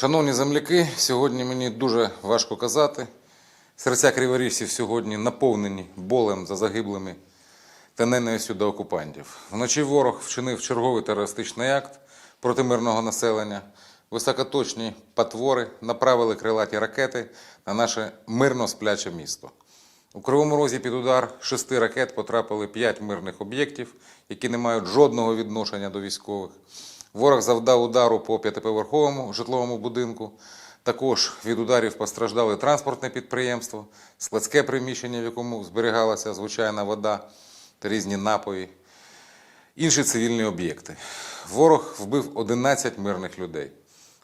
Шановні земляки, сьогодні мені дуже важко казати. Серця криворіжців сьогодні наповнені болем за загиблими та ненавистю до окупантів. Вночі ворог вчинив черговий терористичний акт проти мирного населення. Високоточні патвори направили крилаті ракети на наше мирно спляче місто. У Кривому Розі під удар шести ракет потрапили п'ять мирних об'єктів, які не мають жодного відношення до військових. Ворог завдав удару по п'ятиповерховому житловому будинку. Також від ударів постраждали транспортне підприємство, складське приміщення, в якому зберігалася звичайна вода та різні напої, інші цивільні об'єкти. Ворог вбив 11 мирних людей.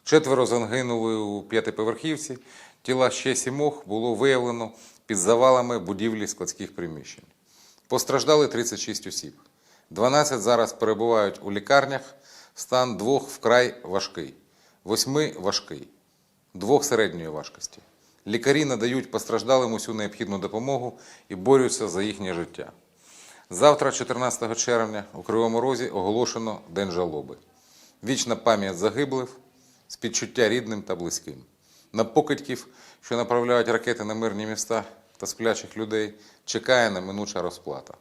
Четверо загинули у п'ятиповерхівці, тіла ще сімох було виявлено під завалами будівлі складських приміщень. Постраждали 36 осіб. 12 зараз перебувають у лікарнях, стан двох вкрай важкий, восьми важкий, двох середньої важкості. Лікарі надають постраждалим усю необхідну допомогу і борються за їхнє життя. Завтра, 14 червня, у Кривому Розі оголошено День жалоби. Вічна пам'ять загиблих, співчуття рідним та близьким. На покидьків, що направляють ракети на мирні міста та сплячих людей, чекає неминуча розплата.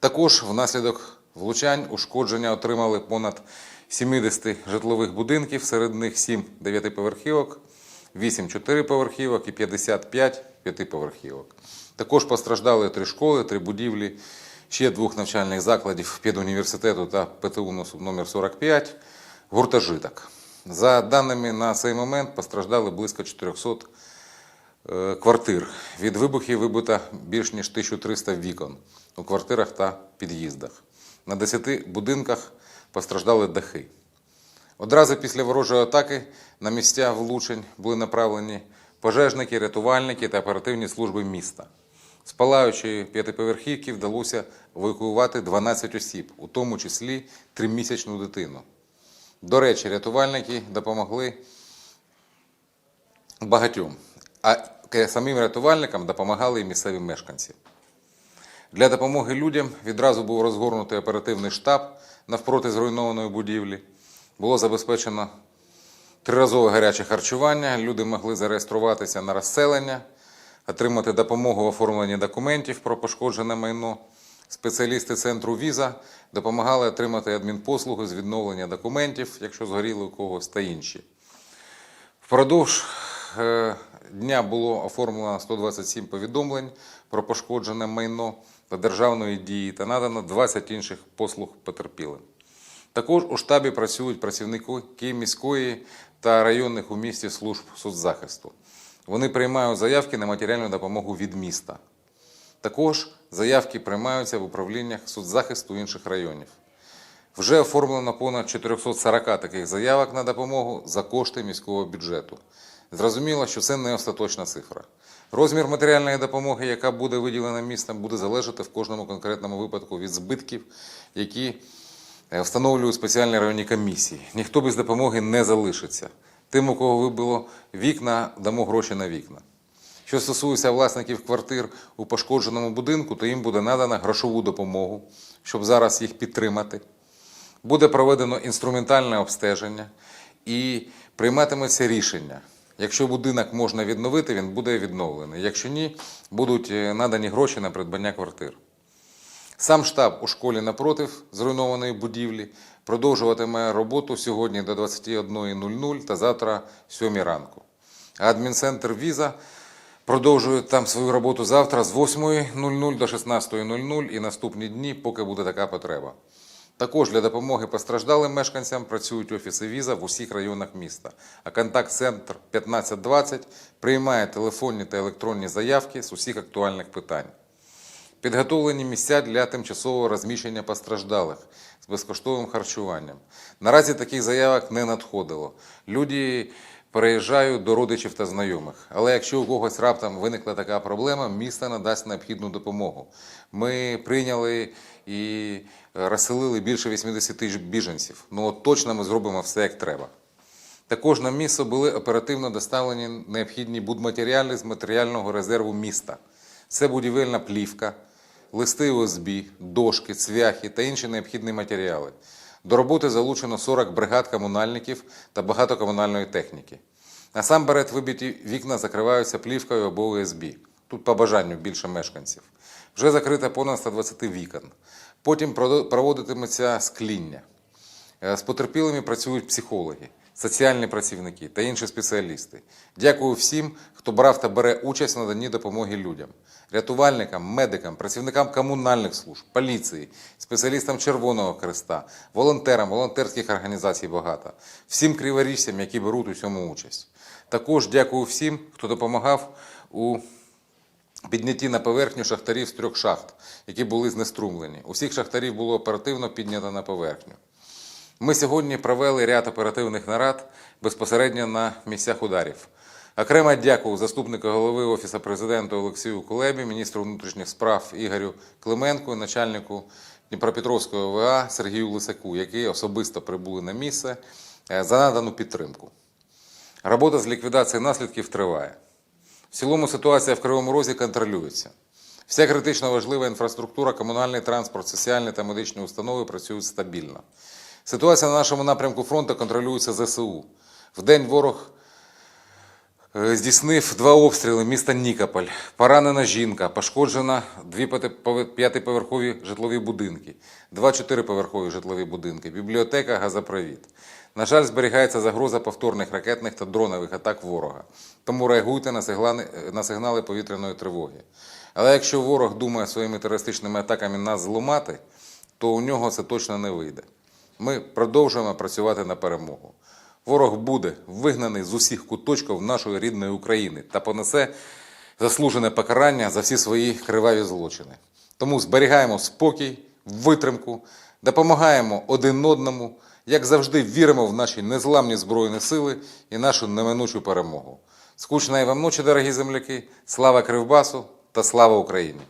Також внаслідок влучань ушкодження отримали понад 70 житлових будинків, серед них 7 дев'ятиповерхівок, 8 чотириповерхівок і 55 п'ятиповерхівок. Також постраждали три школи, три будівлі, ще двох навчальних закладів педуніверситету та ПТУ номер 45, гуртожиток. За даними на цей момент постраждали близько 400 е, квартир. Від вибухів вибито більш ніж 1300 вікон у квартирах та під'їздах. На 10 будинках постраждали дахи. Одразу після ворожої атаки на місця влучень були направлені пожежники, рятувальники та оперативні служби міста. З палаючої п'ятиповерхівки вдалося евакуювати 12 осіб, у тому числі тримісячну дитину. До речі, рятувальники допомогли багатьом, а самим рятувальникам допомагали і місцеві мешканці. Для допомоги людям відразу був розгорнутий оперативний штаб навпроти зруйнованої будівлі. Було забезпечено триразове гаряче харчування. Люди могли зареєструватися на розселення, отримати допомогу в оформленні документів про пошкоджене майно. Спеціалісти центру Віза допомагали отримати адмінпослуги з відновлення документів, якщо згоріли у когось та інші. Впродовж дня було оформлено 127 повідомлень про пошкоджене майно та державної дії та надано 20 інших послуг потерпілим. Також у штабі працюють працівники міської та районних у місті служб соцзахисту. Вони приймають заявки на матеріальну допомогу від міста. Також заявки приймаються в управліннях соцзахисту інших районів. Вже оформлено понад 440 таких заявок на допомогу за кошти міського бюджету. Зрозуміло, що це не остаточна цифра. Розмір матеріальної допомоги, яка буде виділена містом, буде залежати в кожному конкретному випадку від збитків, які е, встановлюють спеціальні районні комісії. Ніхто без допомоги не залишиться. Тим, у кого вибило вікна, дамо гроші на вікна. Що стосується власників квартир у пошкодженому будинку, то їм буде надана грошову допомогу, щоб зараз їх підтримати. Буде проведено інструментальне обстеження і прийматиметься рішення. Якщо будинок можна відновити, він буде відновлений. Якщо ні, будуть е, надані гроші на придбання квартир. Сам штаб у школі напротив зруйнованої будівлі продовжуватиме роботу сьогодні до 21.00 та завтра 7 ранку. А адмінцентр Віза продовжує там свою роботу завтра з 8.00 до 16.00 і наступні дні, поки буде така потреба. Також для допомоги постраждалим мешканцям працюють офіси віза в усіх районах міста. А контакт-центр 1520 приймає телефонні та електронні заявки з усіх актуальних питань. Підготовлені місця для тимчасового розміщення постраждалих з безкоштовним харчуванням. Наразі таких заявок не надходило. Люди переїжджають до родичів та знайомих. Але якщо у когось раптом виникла така проблема, місто надасть необхідну допомогу. Ми прийняли і розселили більше 80 тисяч біженців. Ну от точно ми зробимо все як треба. Також на місце були оперативно доставлені необхідні будматеріали з матеріального резерву міста. Це будівельна плівка, листи ОСБ, дошки, цвяхи та інші необхідні матеріали. До роботи залучено 40 бригад комунальників та багато комунальної техніки. Насамперед вибиті вікна закриваються плівкою або ОСБ. Тут по бажанню більше мешканців. Вже закрито понад 120 вікон. Потім проводитиметься скління. Е, З потерпілими працюють психологи, соціальні працівники та інші спеціалісти. Дякую всім, хто брав та бере участь в наданні допомоги людям, рятувальникам, медикам, працівникам комунальних служб, поліції, спеціалістам Червоного Хреста, волонтерам, волонтерських організацій багато, всім криворіжцям, які беруть у цьому участь. Також дякую всім, хто допомагав у підняті на поверхню шахтарів з трьох шахт, які були знеструмлені. Усіх шахтарів було оперативно піднято на поверхню. Ми сьогодні провели ряд оперативних нарад безпосередньо на місцях ударів. Окремо дякую заступнику голови Офісу президента Олексію Кулебі, міністру внутрішніх справ Ігорю Клименку, начальнику Дніпропетровської ОВА Сергію Лисаку, які особисто прибули на місце е, за надану підтримку. Робота з ліквідації наслідків триває. В цілому ситуація в Кривому Розі контролюється. Вся критично важлива інфраструктура, комунальний транспорт, соціальні та медичні установи працюють стабільно. Ситуація на нашому напрямку фронту контролюється ЗСУ. Вдень ворог е, здійснив два обстріли міста Нікополь. Поранена жінка, пошкоджена дві п'ятиповерхові житлові будинки, два чотириповерхові житлові будинки, бібліотека, газопровід. На жаль, зберігається загроза повторних ракетних та дронових атак ворога. Тому реагуйте на сигнали, на сигнали повітряної тривоги. Але якщо ворог думає своїми терористичними атаками нас зламати, то у нього це точно не вийде. Ми продовжуємо працювати на перемогу. Ворог буде вигнаний з усіх куточків нашої рідної України та понесе заслужене покарання за всі свої криваві злочини. Тому зберігаємо спокій, витримку, допомагаємо один одному, як завжди віримо в наші незламні збройні сили і нашу неминучу перемогу. Скучної вам ночі, дорогі земляки! Слава Кривбасу та слава Україні!